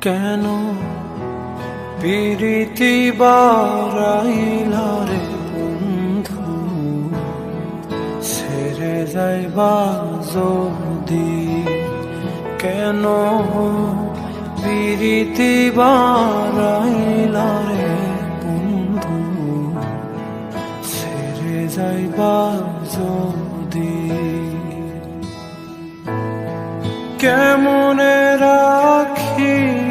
কেন পিরিতি বারাইলা রে বন্ধু? ছেড়ে যাইবা যদি কেন পিরিতি বারাইলা রে বন্ধু? ছেড়ে যাইবা যদি কেমনে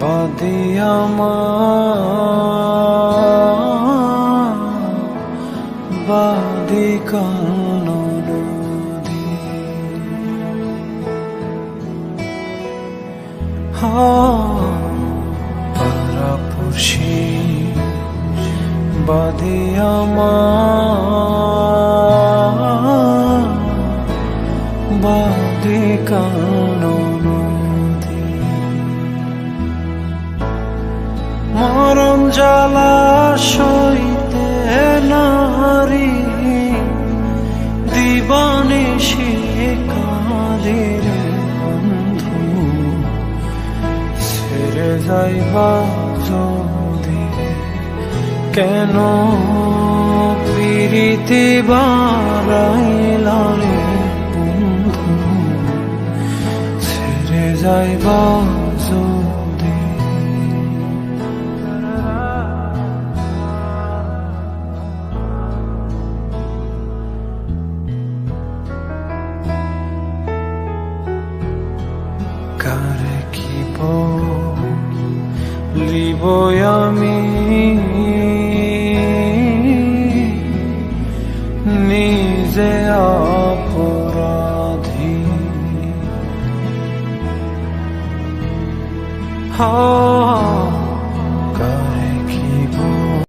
বাদিয়ামা বাদি কানো নদী পারাপড়শি বাদিয়ামা বাদে কানো নদী মরম জ্বালা সইতে নারী, দিবানে সে কালের বন্ধু। ছেড়ে যাইবা যদি, কেন প্রীতি বারাইলা যদি কারে কি লিব আমি নিজে অপরাধী oh.